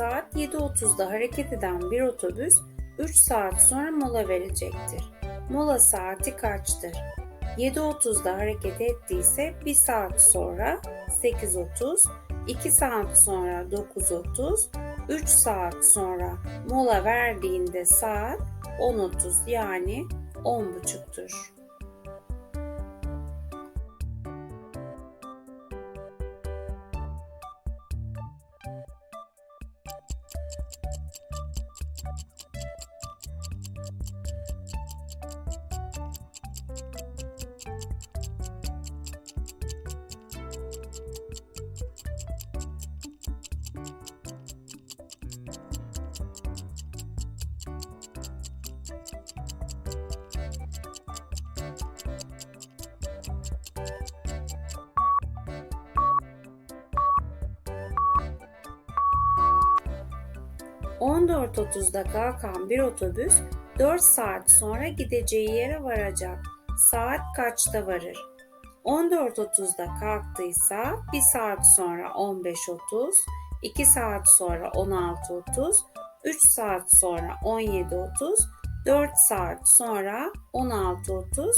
Saat 7.30'da hareket eden bir otobüs 3 saat sonra mola verecektir. Mola saati kaçtır? 7.30'da hareket ettiyse 1 saat sonra 8.30, 2 saat sonra 9.30, 3 saat sonra mola verdiğinde saat 10.30 yani 10.30'tur. ...14.30'da kalkan bir otobüs 4 saat sonra gideceği yere varacak. Saat kaçta varır? 14.30'da kalktıysa 1 saat sonra 15.30, 2 saat sonra 16.30, 3 saat sonra 17.30, 4 saat sonra 16.30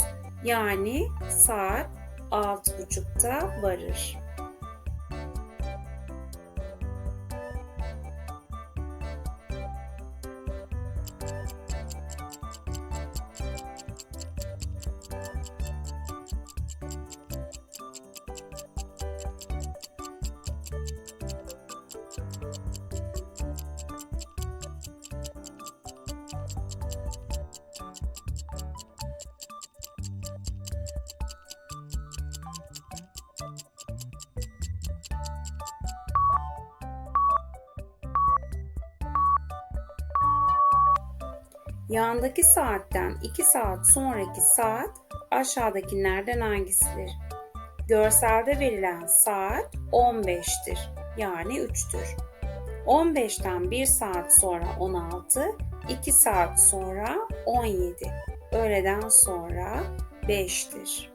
yani saat 6.30'da varır. Yandaki saatten 2 saat sonraki saat aşağıdakilerden hangisidir? Görselde verilen saat 15'tir yani 3'tür. 15'ten 1 saat sonra 16, 2 saat sonra 17, öğleden sonra 5'tir.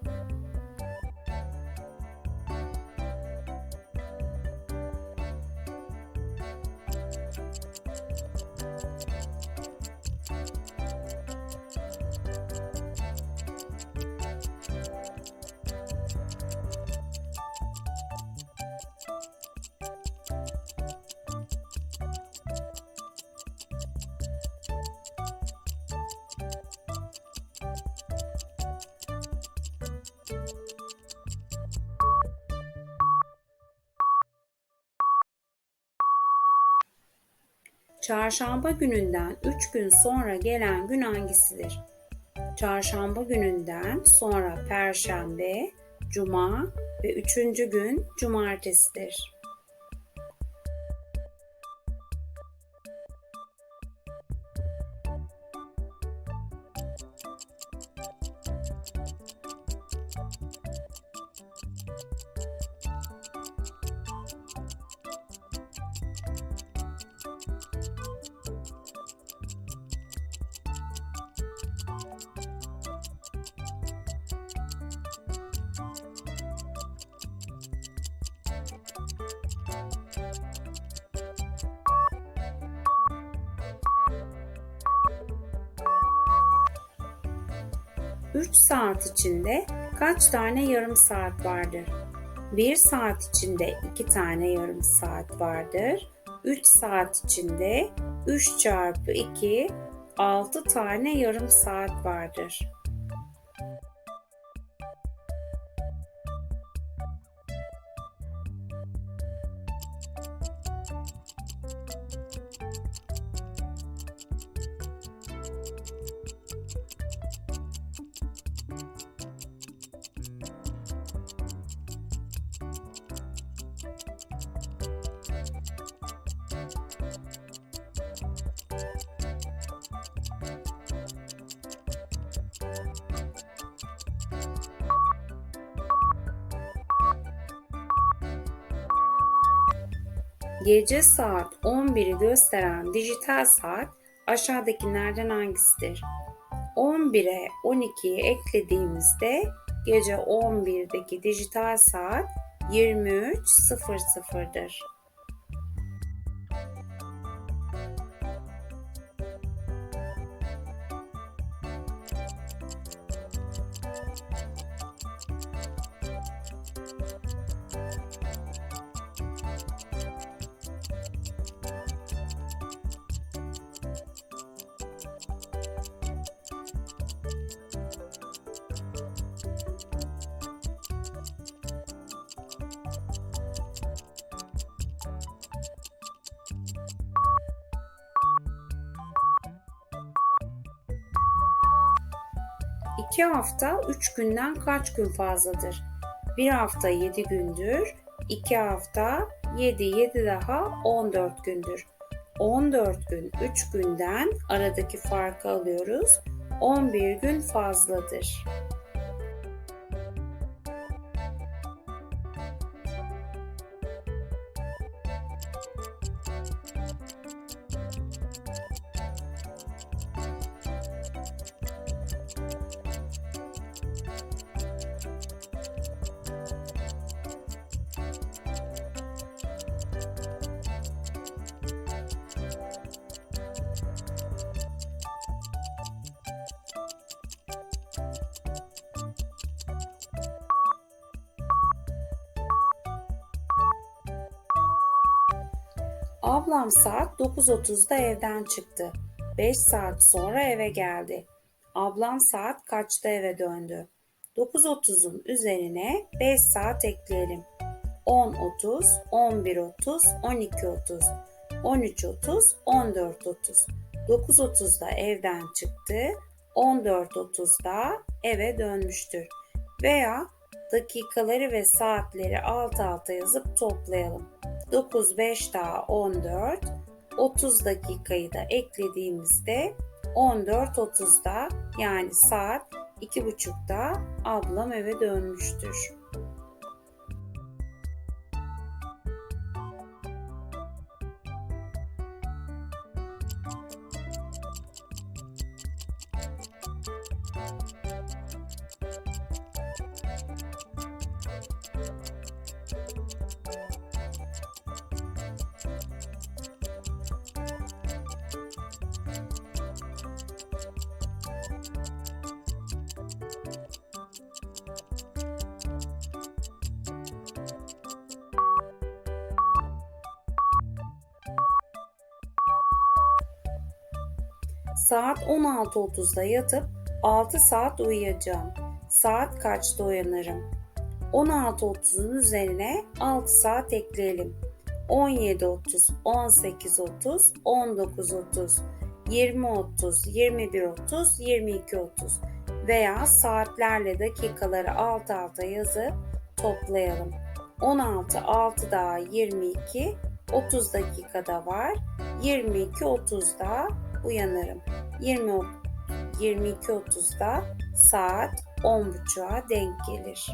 Çarşamba gününden 3 gün sonra gelen gün hangisidir? Çarşamba gününden sonra Perşembe, Cuma ve üçüncü gün Cumartesidir. Saat içinde kaç tane yarım saat vardır? Bir saat içinde iki tane yarım saat vardır. 3 saat içinde 3 çarpı 2 6 tane yarım saat vardır. Gece saat 11'i gösteren dijital saat aşağıdakilerden hangisidir? 11'e 12'yi eklediğimizde gece 11'deki dijital saat 23.00'dır. 2 hafta 3 günden kaç gün fazladır? 1 hafta 7 gündür, 2 hafta 7, 7 daha 14 gündür. 14 gün 3 günden aradaki farkı alıyoruz. 11 gün fazladır. Ablam saat 9.30'da evden çıktı. 5 saat sonra eve geldi. Ablam saat kaçta eve döndü? 9.30'un üzerine 5 saat ekleyelim. 10.30, 11.30, 12.30, 13.30, 14.30. 9.30'da evden çıktı. 14.30'da eve dönmüştür. Veya dakikaları ve saatleri alt alta yazıp toplayalım. 9 5 daha 14 30 dakikayı da eklediğimizde 14 30'da yani saat 2.30'da ablam eve dönmüştür. Saat 16.30'da yatıp 6 saat uyuyacağım. Saat kaçta uyanırım? 16.30'un üzerine 6 saat ekleyelim. 17.30, 18.30, 19.30, 20.30, 21.30, 22.30 veya saatlerle dakikaları alt alta yazıp toplayalım. 16, 6 daha 22, 30 dakikada var. 22, 30'da uyanırım. 20 22.30'da saat 10.30'a denk gelir.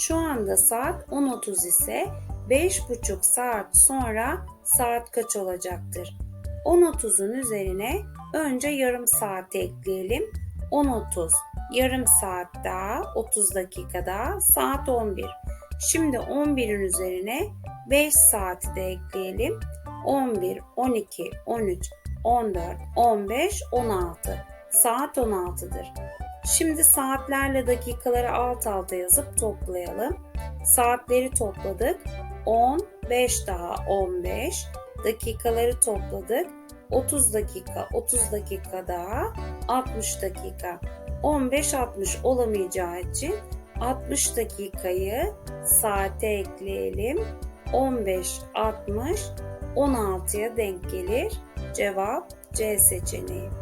Şu anda saat 10.30 ise 5,5 saat sonra saat kaç olacaktır? 10.30'un üzerine önce yarım saat ekleyelim. 10.30 yarım saat daha 30 dakikada saat 11. Şimdi 11'in üzerine 5 saati de ekleyelim. 11, 12, 13, 14, 15, 16. Saat 16'dır. Şimdi saatlerle dakikaları alt alta yazıp toplayalım. Saatleri topladık. 10, 5 daha 15. Dakikaları topladık. 30 dakika, 30 dakika daha 60 dakika. 15-60 olamayacağı için 60 dakikayı saate ekleyelim. 15, 60, 16'ya denk gelir. Cevap C seçeneği.